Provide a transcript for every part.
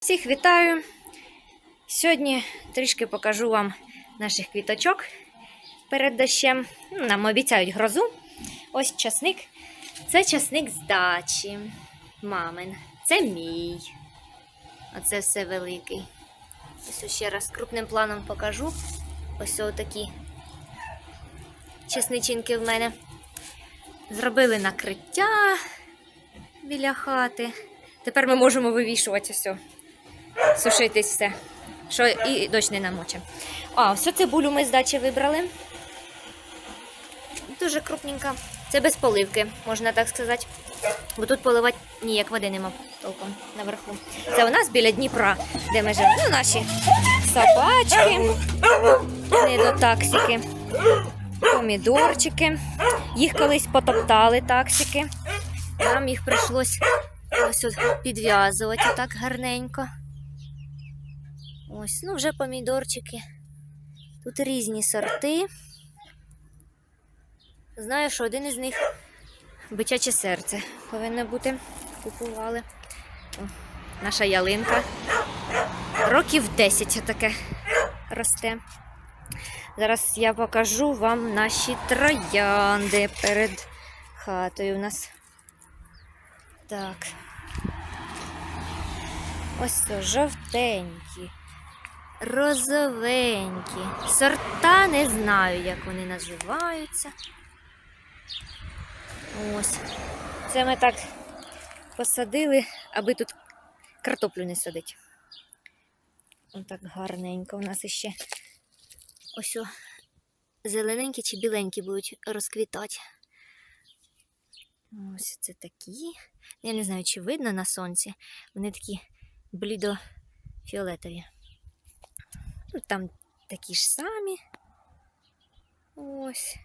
Всіх вітаю! Сьогодні трішки покажу вам наших квіточок перед дощем. Ну, Нам обіцяють грозу. Ось часник. Це часник з дачі. Мамин. Це мій. Оце все великий. Ось ще раз крупним планом покажу. Ось отакі чесничинки в мене. Зробили накриття біля хати. Тепер ми можемо вивішувати все сушитись все, що і дощ не намоче. А, всю цибулю ми з дачі вибрали. Дуже крупненька. Це без поливки, можна так сказати. Бо тут поливати ніяк води нема толком наверху. Це у нас біля Дніпра, де ми живемо. Ну, наші собачки, недотаксики, помідорчики. Їх колись потоптали таксики. Нам їх прийшлось ось підв'язувати так гарненько. Ось, ну вже помідорчики. Тут різні сорти. Знаю, що один із них бичаче серце повинно бути. Купували. О, наша ялинка. Років 10 таке росте. Зараз я покажу вам наші троянди перед хатою у нас. Так. Ось то, жовтенькі, розовенькі. Сорта не знаю, як вони називаються. Ось. Це ми так посадили, аби тут картоплю не садить. Ось так гарненько. У нас іще ось о, зелененькі чи біленькі будуть розквітати. Ось це такі. Я не знаю, чи видно на сонці. Вони такі блідо-фіолетові. Ну, Там такі ж самі. Ось.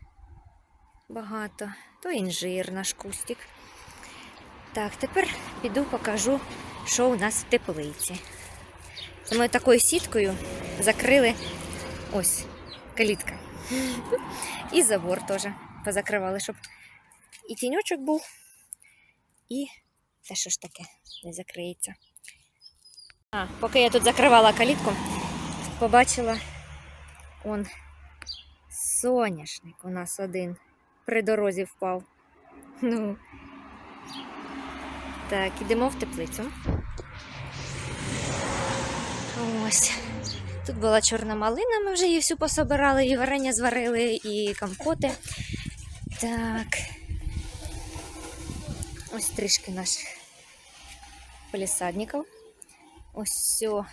Багато. То інжир наш кустик. Так, тепер піду покажу, що у нас в теплиці. Ми такою сіткою закрили ось калітка. І забор теж позакривали, щоб і тіньочок був, і це що ж таке не закриється. А, поки я тут закривала калітку, побачила он соняшник у нас один при дорозі впав. Ну. Так, ідемо в теплицю. Ось. Тут була чорна малина, ми вже її всю пособирали, і варення зварили, і компоти. Так. Ось трішки наших полісадників. Ось все.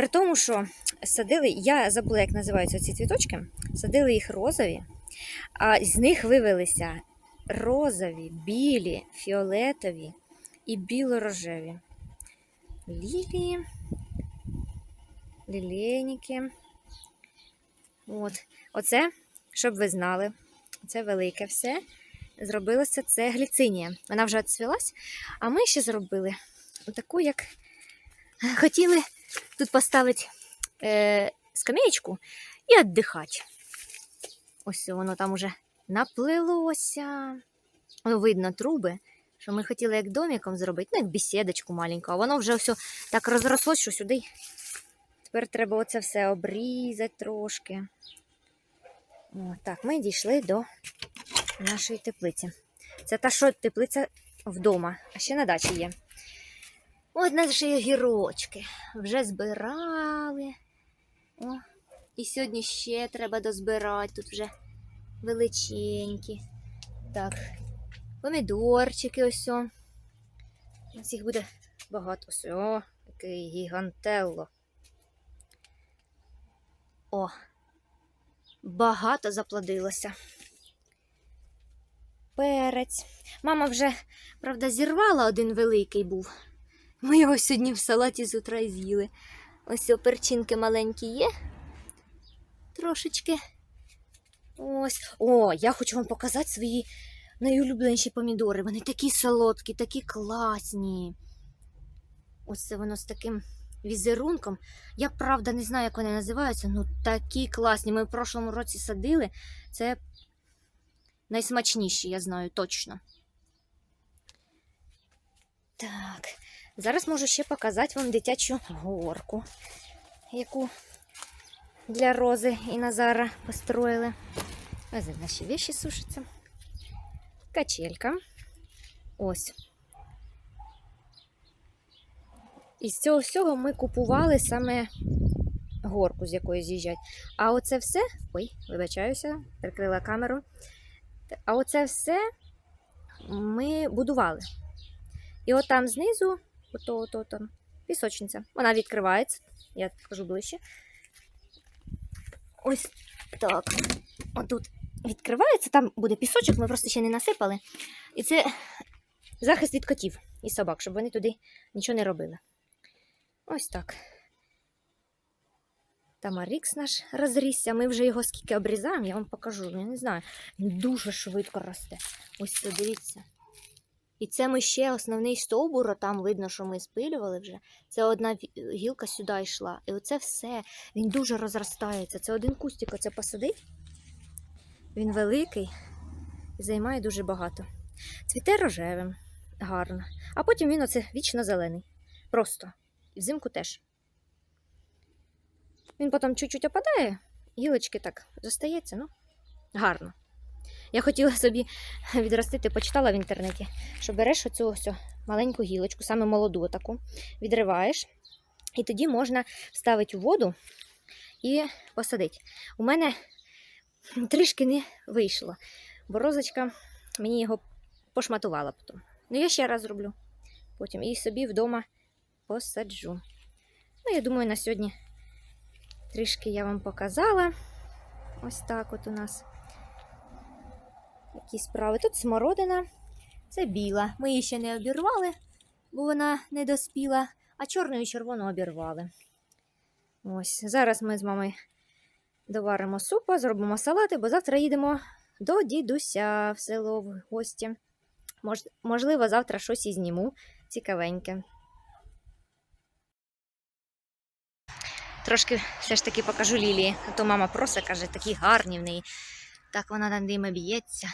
При тому, що садили, я забула, як називаються ці цвіточки, садили їх розові, а з них вивелися розові, білі, фіолетові і біло-рожеві. Лілії, лілейники. От. Оце, щоб ви знали, це велике все. Зробилося це гліцинія. Вона вже відцвілась, а ми ще зробили таку, як хотіли тут поставити е, скамеєчку і віддихати. Ось воно там уже наплилося. Воно видно труби, що ми хотіли як домиком зробити, ну, як бесідочку маленьку, а воно вже все так розрослось, що сюди. Тепер треба оце все обрізати трошки. О, так, ми дійшли до нашої теплиці. Це та, що теплиця вдома, а ще на дачі є. От наші огірочки вже збирали. О, і сьогодні ще треба дозбирати. Тут вже величенькі. Так, помідорчики ось. о. У нас їх буде багато. Ось, о, який гігантелло. О, багато заплодилося. Перець. Мама вже, правда, зірвала один великий був. Ми його сьогодні в салаті з утра з'їли. Ось перчинки маленькі є. Трошечки. Ось. О, я хочу вам показати свої найулюбленіші помідори. Вони такі солодкі, такі класні. Ось це воно з таким візерунком. Я правда не знаю, як вони називаються, ну такі класні. Ми в прошлому році садили. Це найсмачніші, я знаю точно. Так. Зараз можу ще показати вам дитячу горку, яку для Рози і Назара построїли. Ось наші віші сушаться. Качелька. Ось. І з цього всього ми купували саме горку, з якої з'їжджать. А оце все. Ой, вибачаюся, прикрила камеру. А оце все ми будували. І от там знизу, ото, ото там, пісочниця. Вона відкривається. Я покажу ближче. Ось так. Отут відкривається, там буде пісочок, ми просто ще не насипали. І це захист від котів і собак, щоб вони туди нічого не робили. Ось так. Тамарікс наш розрісся. Ми вже його скільки обрізаємо, я вам покажу. Я не знаю. Він дуже швидко росте. Ось це дивіться. І це ми ще основний стовбур, там видно, що ми спилювали вже. Це одна гілка сюди йшла. І оце все. Він дуже розростається. Це один кустик оце посадить. Він великий і займає дуже багато. Цвіте рожевим, гарно. А потім він оце вічно зелений. Просто. І взимку теж. Він потім чуть-чуть опадає, гілочки так зостається, ну, гарно. Я хотіла собі відростити, почитала в інтернеті, що береш оцю ось маленьку гілочку, саме молоду таку, відриваєш, і тоді можна вставити у воду і посадити. У мене трішки не вийшло, бо розочка мені його пошматувала потім. Ну, я ще раз зроблю потім і собі вдома посаджу. Ну, я думаю, на сьогодні трішки я вам показала. Ось так от у нас які справи. Тут смородина, це біла. Ми її ще не обірвали, бо вона не доспіла, а чорну і червону обірвали. Ось, зараз ми з мамою доваримо супа, зробимо салати, бо завтра їдемо до дідуся в село в гості. Мож, можливо, завтра щось і зніму цікавеньке. Трошки все ж таки покажу Лілії. А то мама просить, каже, такі гарні в неї. Так вона над ними б'ється.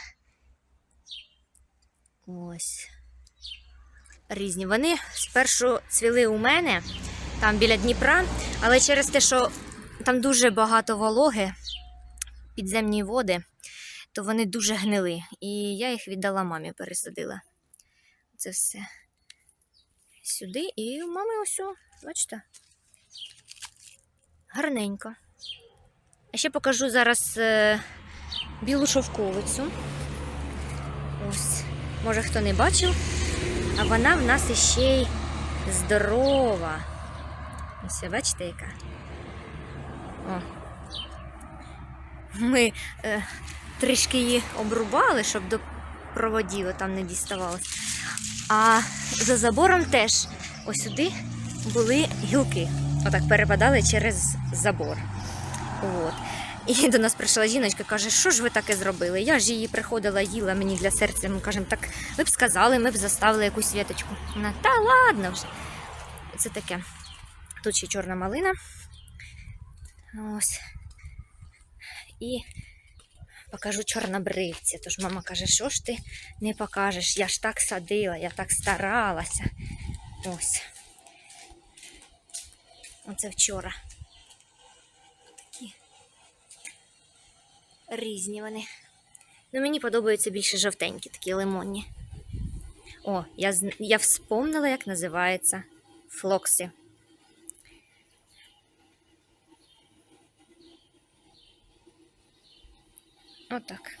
Ось. Різні. Вони спершу цвіли у мене, там біля Дніпра, але через те, що там дуже багато вологи, підземні води, то вони дуже гнили. І я їх віддала мамі, пересадила. Це все сюди. І у мами ось, бачите, гарненько. А ще покажу зараз е, білу шовковицю. Може хто не бачив, а вона в нас іще й здорова. Ось, бачите, яка? О. Ми е, трішки її обрубали, щоб до проводів там не діставалось. А за забором теж ось сюди були гілки. Отак перепадали через забор. От. І до нас прийшла жіночка, каже, що ж ви таке зробили? Я ж її приходила, їла мені для серця. Ми кажемо, так ви б сказали, ми б заставили якусь віточку. Вона, та ладно вже. Це таке. Тут ще чорна малина. Ось. І покажу чорнобривці. Тож мама каже, що ж ти не покажеш? Я ж так садила, я так старалася. Ось. Оце вчора. Різні вони. Ну, мені подобаються більше жовтенькі, такі лимонні. О, я, я вспомнила, як називається флокси. Отак.